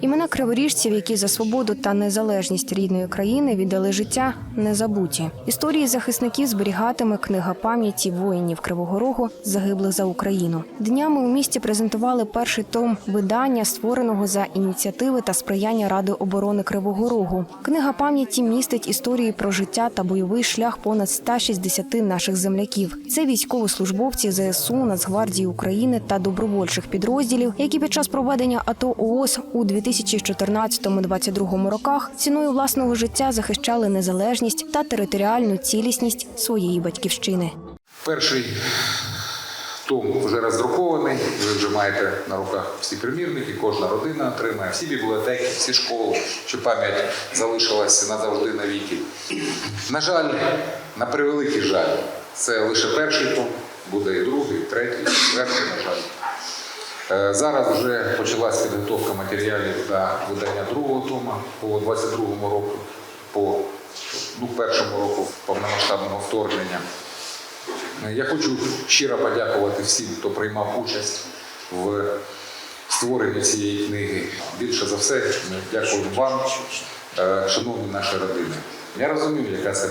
Імена криворіжців, які за свободу та незалежність рідної країни віддали життя, не забуті. Історії захисників зберігатиме книга пам'яті воїнів Кривого Рогу, загиблих за Україну. Днями у місті презентували перший том видання, створеного за ініціативи та сприяння Ради оборони Кривого Рогу. Книга пам'яті містить історії про життя та бойовий шлях понад 160 наших земляків. Це військовослужбовці ЗСУ, Нацгвардії України та добровольчих підрозділів, які під час проведення АТО ООС у 2014-2022 роках ціною власного життя захищали незалежність та територіальну цілісність своєї батьківщини. Перший том вже роздрукований. Ви вже маєте на руках всі примірники, кожна родина отримає, всі бібліотеки, всі школи, щоб пам'ять залишилася назавжди навіки. На жаль, на превеликий жаль, це лише перший том, буде і другий, і третій, і четвертий, на жаль. Е, Зараз вже почалась підготовка матеріалів для видання другого тома по 22-му року, по ну, першому року повномасштабного вторгнення. Е, Я хочу щиро подякувати всім, хто приймав участь в створенні цієї книги. Більше за все, дякуємо вам, е, шановні наші родини. Я розумію, яка це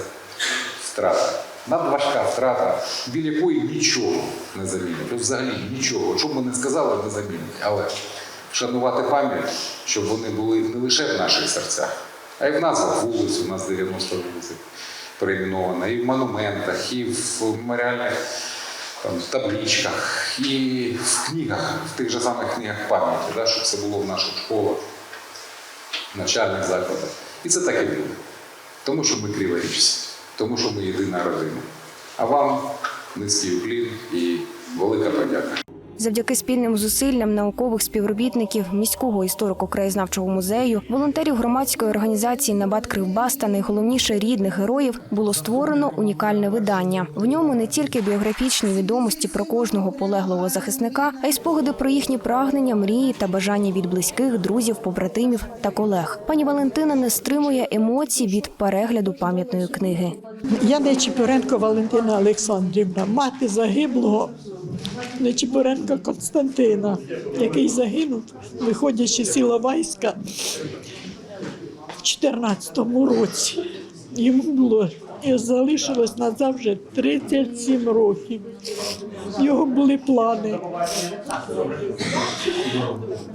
втрата. Надважка втрата, біля якої нічого не замінить. Взагалі нічого. Що б ми не сказали, не замінить. Але вшанувати пам'ять, щоб вони були не лише в наших серцях, а й в назвах вулиць, у нас 90 вулиць перейменовано, і в монументах, і в меморіальних там, табличках, і в книгах, в тих же самих книгах пам'яті, да, щоб це було в наших школах, навчальних закладах. І це так і буде. Тому що ми криворіжці, тому що ми єдина родина. А вам низький уклін і велика подяка. Завдяки спільним зусиллям наукових співробітників міського історико-краєзнавчого музею, волонтерів громадської організації Набат Кривбас та найголовніше рідних героїв було створено унікальне видання. В ньому не тільки біографічні відомості про кожного полеглого захисника, а й спогади про їхні прагнення, мрії та бажання від близьких, друзів, побратимів та колег. Пані Валентина не стримує емоцій від перегляду пам'ятної книги. Я Нечіпоренко Валентина Олександрівна, мати загиблого Нечіпоренка Константина, який загинув, виходячи з сіла Вайська в 14-му році. Йому було і залишилось назавжди 37 років. Його були плани.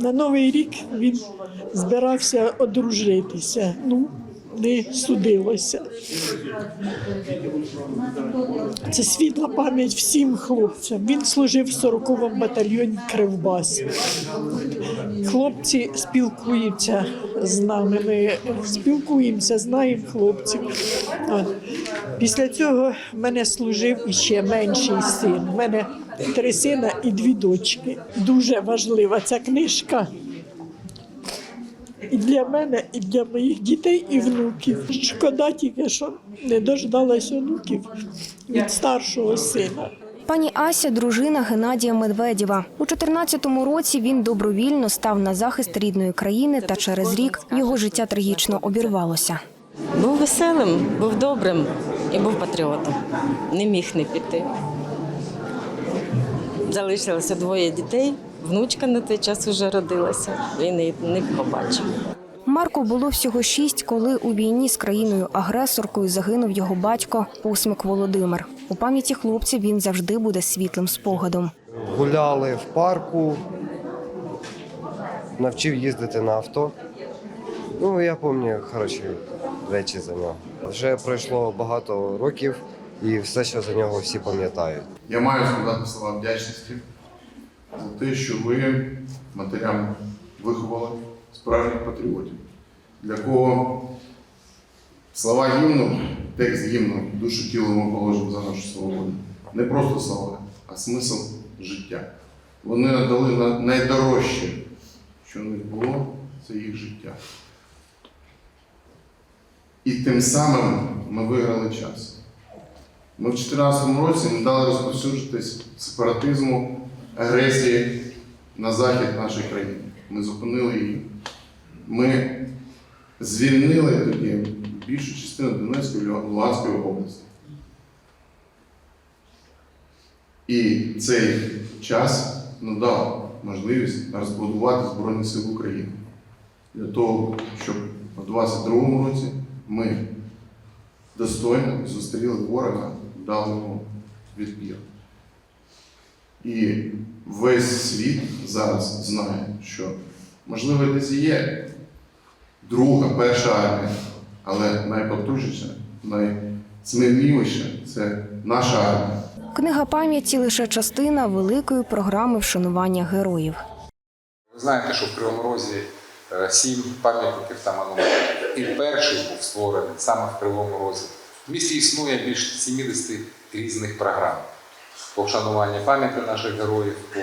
На Новий рік він збирався одружитися. Ну, не судилося. Це світла пам'ять всім хлопцям. Він служив в 40-му батальйоні Кривбас. Хлопці спілкуються з нами. Ми спілкуємося, знаємо хлопців. Після цього в мене служив іще менший син. У мене три сина і дві дочки. Дуже важлива ця книжка. І для мене, і для моїх дітей і внуків. Шкода тільки, що не дождалась онуків від старшого сина. Пані Ася дружина Геннадія Медведєва. У 14-му році він добровільно став на захист рідної країни, та через рік його життя трагічно обірвалося. Був веселим, був добрим і був патріотом. Не міг не піти. Залишилося двоє дітей. Внучка на той час вже родилася. Він її не побачив. Марку було всього шість, коли у війні з країною-агресоркою загинув його батько Посмик Володимир. У пам'яті хлопців він завжди буде світлим спогадом. Гуляли в парку, навчив їздити на авто. Ну, я пам'ятаю хороші речі за нього. Вже пройшло багато років і все, що за нього всі пам'ятають. Я маю сказати слова вдячності те, що ви матерям виховали справжніх патріотів, для кого слова гімну, текст гімну, душу тіло ми положимо за нашу свободу. Не просто слова, а смисл життя. Вони надали найдорожче, що у них було, це їх життя. І тим самим ми виграли час. Ми в 2014 році не дали розповсюджитись сепаратизму, агресії на захід нашої країни. Ми зупинили її. Ми звільнили тоді більшу частину Донецької Луганської області. І цей час надав можливість розбудувати Збройні Сили України. для того, щоб у 22-му році ми достойно зустріли ворога, дали йому відпір. І весь світ зараз знає, що можливо десь є друга, перша армія, але найпотужніша, найсміливіша це наша армія. Книга пам'яті лише частина великої програми вшанування героїв. Ви знаєте, що в Кривому Розі е, сім пам'ятників та монументів. І перший був створений саме в Кривому Розі. В місті існує більше 70 різних програм по вшануванню пам'яті наших героїв, по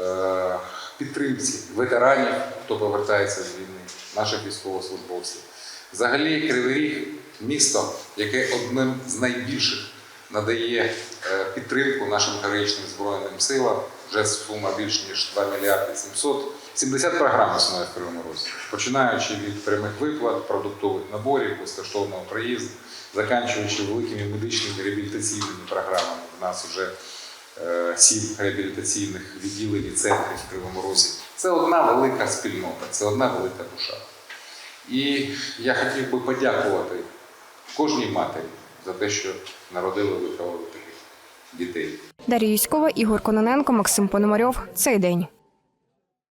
е, підтримці ветеранів, хто повертається з війни, наших військовослужбовців. Взагалі, Кривий Ріг місто, яке одним з найбільших надає е, підтримку нашим героїчним збройним силам. Вже сума більш ніж 2 мільярди 700. 70 програм існує в Кривому Розі, починаючи від прямих виплат, продуктових наборів, безкоштовного проїзду, заканчуючи великими медичними реабілітаційними програмами. У нас вже е, сім реабілітаційних відділень і центрів в Кривому Розі. Це одна велика спільнота, це одна велика душа. І я хотів би подякувати кожній матері за те, що народили виховали таких дітей. Дар'я Юськова, Ігор Кононенко, Максим Пономарьов. Цей день.